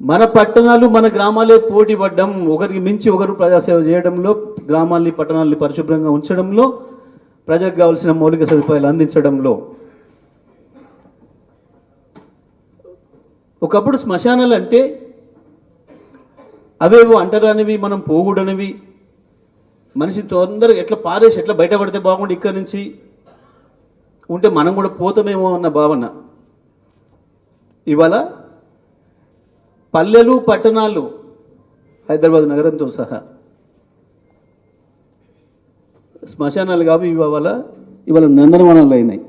మన పట్టణాలు మన గ్రామాలే పోటీ పడ్డం ఒకరికి మించి ఒకరు ప్రజాసేవ చేయడంలో గ్రామాల్ని పట్టణాల్ని పరిశుభ్రంగా ఉంచడంలో ప్రజలకు కావాల్సిన మౌలిక సదుపాయాలు అందించడంలో. ఒకప్పుడు శ్మశానాలు అంటే అవేవో అంటరానివి మనం పోగుడనివి మనిషి తొందరగా ఎట్లా పారేసి ఎట్లా బయటపడితే బాగుండు ఇక్కడి నుంచి. ఉంటే మనం కూడా పోతామేమో అన్న భావన. ఇవాళ పల్లెలు పట్టణాలు. హైదరాబాద్ నగరంతో సహా. శ్మశానాలు కాబట్టి ఇవాళ ఇవాళ నందనవనాలు అయినాయి.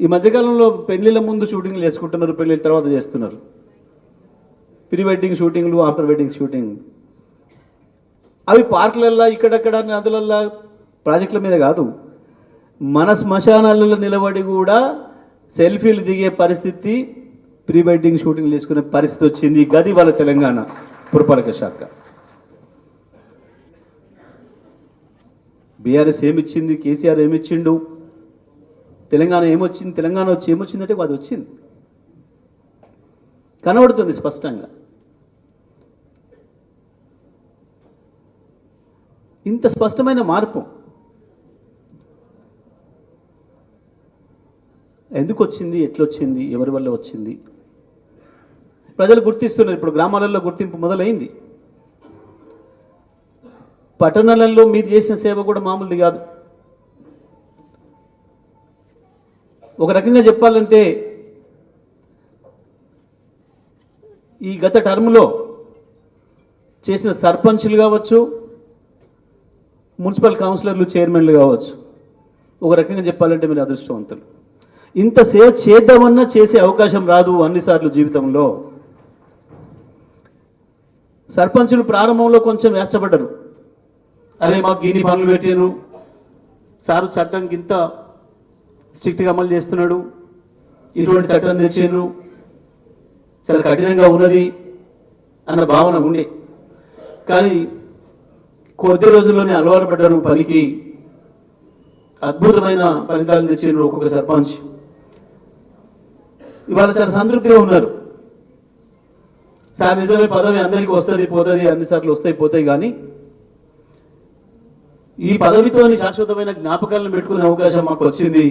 ఈ మధ్యకాలంలో పెళ్ళిళ్ళ ముందు షూటింగ్లు చేసుకుంటున్నారు పెళ్ళిళ్ళ తర్వాత చేస్తున్నారు. ప్రీ వెడ్డింగ్ షూటింగ్లు ఆఫ్టర్ వెడ్డింగ్ షూటింగ్. అవి పార్కులల్లా ఇక్కడక్కడ నదులల్లా ప్రాజెక్టుల మీద కాదు. మన శ్మశానాలలో నిలబడి కూడా సెల్ఫీలు దిగే పరిస్థితి ప్రీ వెడ్డింగ్ షూటింగ్ తీసుకునే పరిస్థితి వచ్చింది. గది వాళ్ళ తెలంగాణ పురపాలక శాఖ. బీఆర్ఎస్ ఏమిచ్చింది? కేసీఆర్ ఏమిచ్చిండు? తెలంగాణ ఏమొచ్చింది? తెలంగాణ వచ్చి ఏమొచ్చిందంటే అది వచ్చింది. కనబడుతుంది స్పష్టంగా. ఇంత స్పష్టమైన మార్పు. ఎందుకు వచ్చింది ఎట్లొచ్చింది? ఎవరి వల్ల వచ్చింది? ప్రజలు గుర్తిస్తున్నారు. ఇప్పుడు గ్రామాలలో గుర్తింపు మొదలైంది. పట్టణాలలో మీరు చేసిన సేవ కూడా మామూలుది కాదు. ఒక రకంగా చెప్పాలంటే ఈ గత టర్మ్లో చేసిన సర్పంచ్లు కావచ్చు మున్సిపల్ కౌన్సిలర్లు చైర్మన్లు కావచ్చు ఒక రకంగా చెప్పాలంటే మీరు అదృష్టవంతులు. ఇంత సేవ చేద్దామన్నా చేసే అవకాశం రాదు అన్నిసార్లు జీవితంలో. సర్పంచులు ప్రారంభంలో కొంచెం వేష్టపడ్డరు. అరే మాకు గిన్ని పనులు పెట్టాను సారు చట్టం ఇంత స్ట్రిక్ట్గా అమలు చేస్తున్నాడు. ఇటువంటి చట్టం తెచ్చాను చాలా కఠినంగా ఉన్నది అన్న భావన ఉండే. కానీ కొద్ది రోజుల్లోనే అలవాటు పడ్డారు పనికి. అద్భుతమైన ఫలితాలు తెచ్చారు ఒక్కొక్క సర్పంచ్. ఇవాళ చాలా సంతృప్తిగా ఉన్నారు. సార్ నిజమే పదవి అందరికీ వస్తుంది పోతుంది అన్నిసార్లు వస్తాయి పోతాయి కానీ ఈ పదవితోని శాశ్వతమైన జ్ఞాపకాలను పెట్టుకునే అవకాశం మాకు వచ్చింది.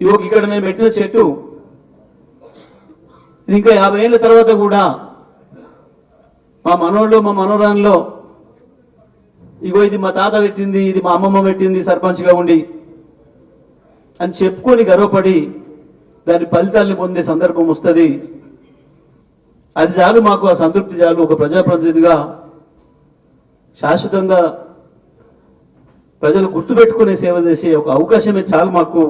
ఇవ్వక ఇక్కడ నేను పెట్టిన చెట్టు ఇది ఇంకా యాభై ఏళ్ళ తర్వాత కూడా మా మనోళ్ళు మా మనోరాన్లో ఇగో ఇది మా తాత పెట్టింది ఇది మా అమ్మమ్మ పెట్టింది సర్పంచ్గా ఉండి అని చెప్పుకొని గర్వపడి దాని ఫలితాల్ని పొందే సందర్భం వస్తుంది. అది చాలు మాకు ఆ సంతృప్తి చాలు. ఒక ప్రజాప్రతినిధిగా శాశ్వతంగా ప్రజలు గుర్తుపెట్టుకునే సేవ చేసే ఒక అవకాశమే చాలు మాకు.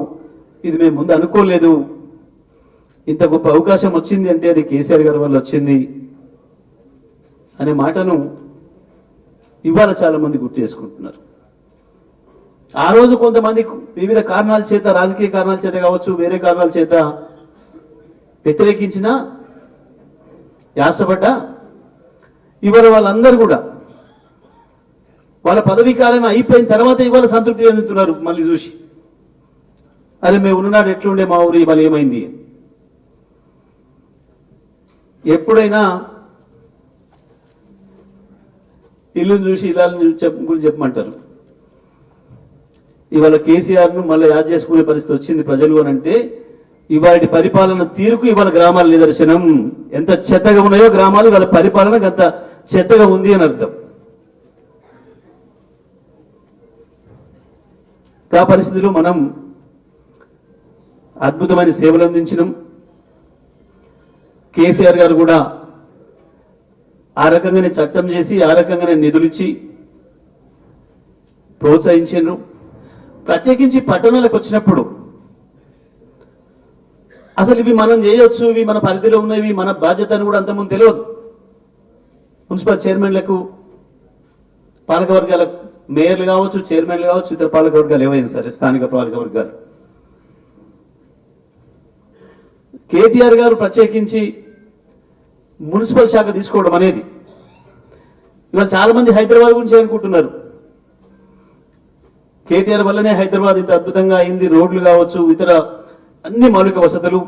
ఇది మేము ముందు అనుకోలేదు. ఇంత గొప్ప అవకాశం వచ్చింది అంటే అది కేసీఆర్ గారి వల్ల వచ్చింది అనే మాటను ఇవాళ చాలామంది గుర్తు చేసుకుంటున్నారు. ఆ రోజు కొంతమంది వివిధ కారణాల చేత రాజకీయ కారణాల చేత కావచ్చు వేరే కారణాల చేత వ్యతిరేకించినా యాసపడ్డా? ఇవాళ వాళ్ళందరూ కూడా వాళ్ళ పదవీ కాలం అయిపోయిన తర్వాత ఇవాళ సంతృప్తి చెందుతున్నారు మళ్ళీ చూసి. అరే మేము ఉన్ననాడు ఎట్లుండే మా ఊరు ఇవాళ ఏమైంది? ఎప్పుడైనా ఇల్లుని చూసి ఇలా గురించి చెప్పమంటారు. ఇవాళ కేసీఆర్ను మళ్ళీ యాద్ చేసుకునే పరిస్థితి వచ్చింది ప్రజలు అని అంటే ఇవాటి పరిపాలన తీరుకు ఇవాళ గ్రామాల నిదర్శనం. ఎంత చెత్తగా ఉన్నాయో గ్రామాలు ఇవాళ పరిపాలన అంత చెత్తగా ఉంది అని అర్థం. ఆ పరిస్థితిలో మనం అద్భుతమైన సేవలు అందించినాం. కేసీఆర్ గారు కూడా ఆ రకంగానే చట్టం చేసి ఆ రకంగానే నిధులిచ్చి ప్రోత్సహించారు ప్రత్యేకించి పట్టణాలకు వచ్చినప్పుడు అసలు ఇవి మనం చేయొచ్చు ఇవి మన పరిధిలో ఉన్నవి మన బాధ్యత అని కూడా అంతకుముందు తెలియదు. మున్సిపల్ చైర్మన్లకు పాలకవర్గాలకు మేయర్లు కావచ్చు చైర్మన్లు కావచ్చు ఇతర పాలకవర్గాలు ఏవైనా సరే స్థానిక పాలకవర్గాలు. కేటీఆర్ గారు ప్రత్యేకించి మున్సిపల్ శాఖ తీసుకోవడం అనేది. ఇవాళ చాలా మంది హైదరాబాద్ గురించి అనుకుంటున్నారు. కేటీఆర్ వల్లనే హైదరాబాద్ ఇంత అద్భుతంగా అయింది రోడ్లు కావచ్చు ఇతర అన్ని మౌలిక వసతులు.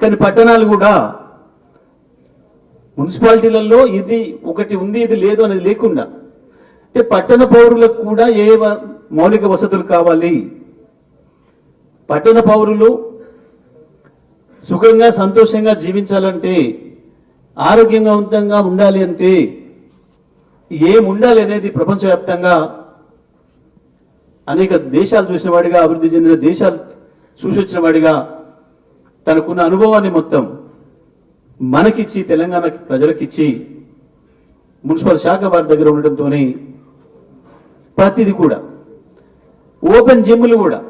కానీ పట్టణాలు కూడా మున్సిపాలిటీలలో ఇది ఒకటి ఉంది ఇది లేదు అనేది లేకుండా. అంటే పట్టణ పౌరులకు కూడా ఏ మౌలిక వసతులు కావాలి? పట్టణ పౌరులు సుఖంగా సంతోషంగా జీవించాలంటే ఆరోగ్యవంతంగా ఉండాలి అంటే ఏం ఉండాలి అనేది ప్రపంచవ్యాప్తంగా అనేక దేశాలు చూసిన వాడిగా అభివృద్ధి చెందిన దేశాలు సూచించిన వాడిగా తనకున్న అనుభవాన్ని మొత్తం మనకిచ్చి తెలంగాణ ప్రజలకిచ్చి మున్సిపల్ శాఖ వారి దగ్గర ఉండటంతోనే ప్రతిది కూడా ఓపెన్ జిమ్లు కూడా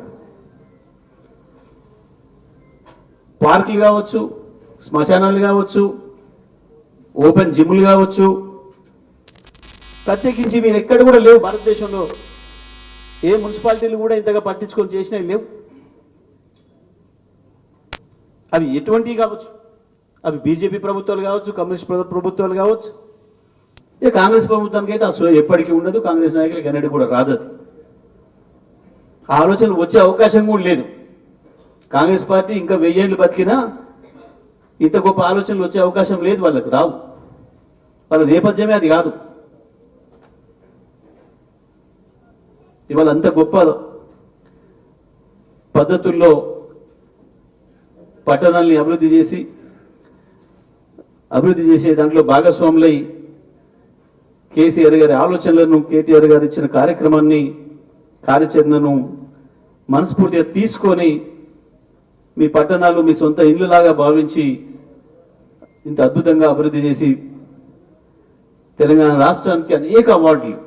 పార్కులు కావచ్చు శ్మశానాలు కావచ్చు ఓపెన్ జిమ్లు కావచ్చు ప్రత్యేకించి మీరు ఎక్కడ కూడా లేవు. భారతదేశంలో ఏ మున్సిపాలిటీలు కూడా ఇంతగా పట్టించుకొని చేసినవి లేవు. అవి ఎటువంటివి కావచ్చు? అవి బీజేపీ ప్రభుత్వాలు కావచ్చు కమ్యూనిస్ట్ ప్రభుత్వాలు కావచ్చు. ఇక కాంగ్రెస్ ప్రభుత్వానికి అయితే అసలు ఎప్పటికీ ఉండదు కాంగ్రెస్ నాయకులకి ఎన్నడూ కూడా రాదు అది ఆలోచన వచ్చే అవకాశం కూడా లేదు. కాంగ్రెస్ పార్టీ ఇంకా వెయ్యేళ్ళు బతికినా ఇంత గొప్ప ఆలోచనలు వచ్చే అవకాశం లేదు వాళ్ళకి రావు. వాళ్ళ నేపథ్యమే అది కాదు. ఇవాళ అంత గొప్ప పద్ధతుల్లో పట్టణాల్ని అభివృద్ధి చేసి అభివృద్ధి చేసే దాంట్లో భాగస్వాములై కేసీఆర్ గారి ఆలోచనలను కేటీఆర్ గారు ఇచ్చిన కార్యక్రమాన్ని కార్యాచరణను మనస్ఫూర్తిగా తీసుకొని మీ పట్టణాలు మీ సొంత ఇల్లులాగా భావించి ఇంత అద్భుతంగా అభివృద్ధి చేసి తెలంగాణ రాష్ట్రానికి అనేక అవార్డులు.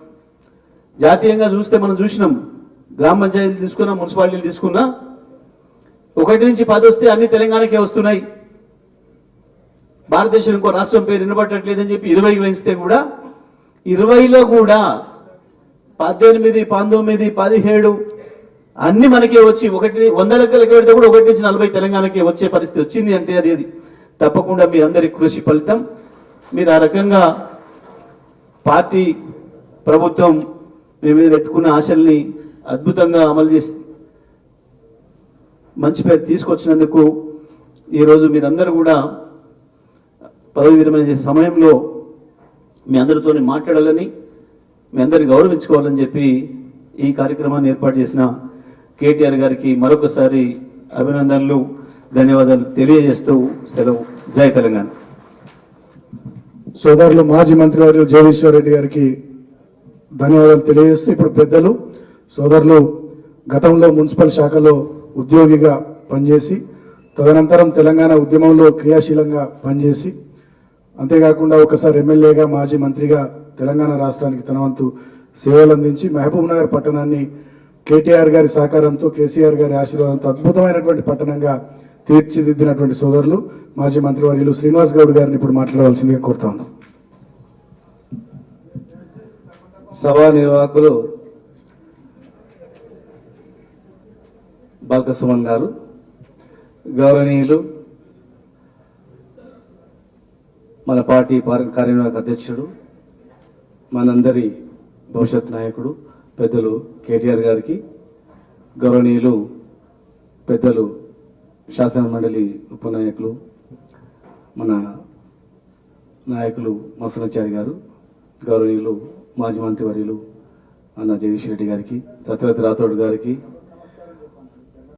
జాతీయంగా చూస్తే మనం చూసినాం. గ్రామ పంచాయతీలు తీసుకున్నా మున్సిపాలిటీలు తీసుకున్నా ఒకటి నుంచి పది వస్తే అన్ని తెలంగాణకే వస్తున్నాయి. భారతదేశం ఇంకో రాష్ట్రం పేరు వినబట్టట్లేదని చెప్పి ఇరవై పెంచితే కూడా ఇరవైలో కూడా పద్దెనిమిది పంతొమ్మిది పదిహేడు అన్ని మనకే వచ్చి ఒకటి వంద లెక్కలకి పెడితే కూడా ఒకటి నుంచి నలభై తెలంగాణకే వచ్చే పరిస్థితి వచ్చింది అంటే అది అది. తప్పకుండా మీ అందరి కృషి ఫలితం. మీరు ఆ రకంగా పార్టీ ప్రభుత్వం మీ మీద పెట్టుకున్న ఆశల్ని అద్భుతంగా అమలు చేసి మంచి పేరు తీసుకొచ్చినందుకు ఈరోజు మీరందరూ కూడా పదవి విరమణ చేసే సమయంలో మీ అందరితో మాట్లాడాలని మీ అందరిని గౌరవించుకోవాలని చెప్పి ఈ కార్యక్రమాన్ని ఏర్పాటు చేసిన కేటీఆర్ గారికి మరొకసారి అభినందనలు ధన్యవాదాలు తెలియజేస్తూ సెలవు. జై తెలంగాణ. సోదరులు మాజీ మంత్రి వారు జగదీశ్వర్ రెడ్డి గారికి ధన్యవాదాలు తెలియజేస్తూ ఇప్పుడు పెద్దలు సోదరులు గతంలో మున్సిపల్ శాఖలో ఉద్యోగిగా పనిచేసి తదనంతరం తెలంగాణ ఉద్యమంలో క్రియాశీలంగా పనిచేసి అంతేకాకుండా ఒకసారి ఎమ్మెల్యేగా మాజీ మంత్రిగా తెలంగాణ రాష్ట్రానికి తన వంతు సేవలు అందించి మహబూబ్ నగర్ పట్టణాన్ని కేటీఆర్ గారి సహకారంతో కేసీఆర్ గారి ఆశీర్వాదంతో అద్భుతమైనటువంటి పట్టణంగా తీర్చిదిద్దినటువంటి సోదరులు మాజీ మంత్రివర్యులు శ్రీనివాస్ గౌడ్ గారిని ఇప్పుడు మాట్లాడవలసిందిగా కోరుతా ఉన్నాం. సభా నిర్వాహకులు బాలకసుమన్ గారు గౌరవనీయులు మన పార్టీ పార్- కార్యనిర్వాహక అధ్యక్షుడు మనందరి భవిష్యత్ నాయకుడు పెద్దలు కేటీఆర్ గారికి గౌరవనీయులు పెద్దలు శాసన మండలి ఉపనాయకులు మన నాయకులు మసనాచారి గారు గౌరవనీయులు మాజీ మంత్రివర్యులు అన్న జగదీష్ రెడ్డి గారికి సత్యవతి రాథోడ్ గారికి